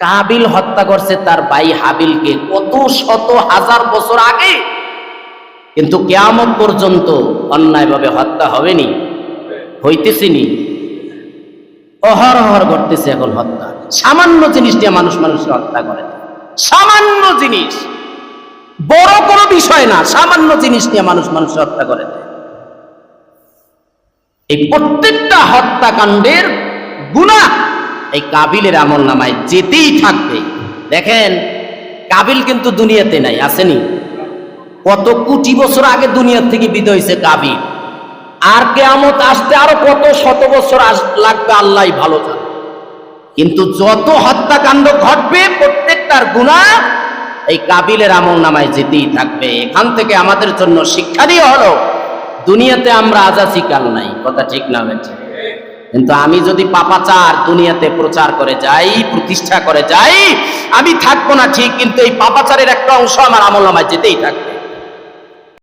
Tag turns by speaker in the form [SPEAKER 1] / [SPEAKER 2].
[SPEAKER 1] কাবিল হত্যা করছে তার ভাই হাবিলকে কত শত হাজার বছর আগে। কিন্তু কেয়ামত পর্যন্ত অন্যায়ভাবে হত্যা হবেনি, হইতেছিনি। অহরহর ঘটতেছে এখন হত্যা। সামান্য জিনিস দিয়ে মানুষ মানুষকে হত্যা করে। সামান্য জিনিস। বড় কোনো বিষয় না, সামান্য জিনিস নিয়ে মানুষ মানুষ হত্যা করে। এই প্রত্যেকটা হত্যাকাণ্ডের গুণা এই কাবিলের আমল নামায় যেতেই থাকবে। দেখেন, কাবিল কিন্তু দুনিয়াতে নাই, আসেনি। কত কোটি বছর আগে দুনিয়ার থেকে বিদয় হয়েছে কাবিল। আর কেয়ামত আসতে আরও কত শত বছর লাগবে আল্লাহ ভালো জানে। কিন্তু যত হত্যাকাণ্ড ঘটবে, প্রত্যেকটার গুণা এই কাবিলের আমল নামায় যেতেই থাকবে। এখান থেকে আমাদের জন্য শিক্ষা দিয়ে হলো, দুনিয়াতে আমরা আজাসি কাল নাই। কথা ঠিক না বেঠে কিন্তু আমি যদি পাপাচার দুনিয়াতে প্রচার করে যাই, প্রতিষ্ঠা করে যাই, আমি থাকব না ঠিক, কিন্তু এই পাপাচারের একটা অংশ আমার আমল নামায় যেতেই থাকবে।